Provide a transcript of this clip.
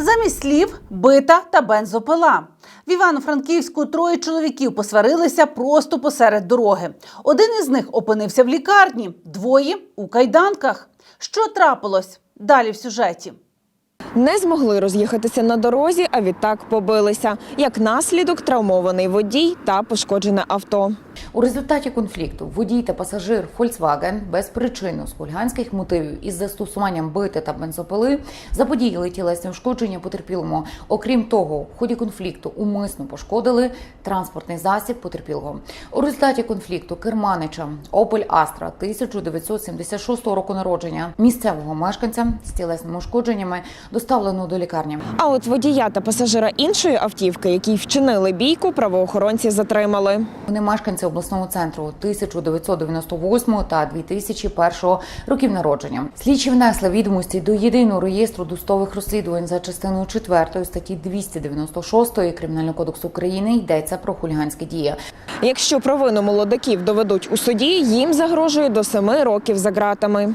Замість слів бита та бензопила. В Івано-Франківську троє чоловіків посварилися просто посеред дороги. Один із них опинився в лікарні, двоє у кайданках. Що трапилось? Далі в сюжеті. Не змогли роз'їхатися на дорозі, а відтак побилися. Як наслідок травмований водій та пошкоджене авто. У результаті конфлікту водій та пасажир Volkswagen без причину з хуліганських мотивів із застосуванням бити та бензопили заподіяли тілесні ушкодження потерпілому. Окрім того, в ході конфлікту умисно пошкодили транспортний засіб потерпілого. У результаті конфлікту керманича Opel Astra 1976 року народження місцевого мешканця з тілесними ушкодженнями доставлено до лікарні. А от водія та пасажира іншої автівки, які вчинили бійку, правоохоронці затримали. Вони мешканці обласного центру 1998 та 2001 років народження. Слідчі внесли відомості до єдиного реєстру дустових розслідувань за частиною 4 статті 296 Кримінального кодексу України йдеться про хуліганські дії. Якщо провину молодиків доведуть у суді, їм загрожує до семи років за ґратами.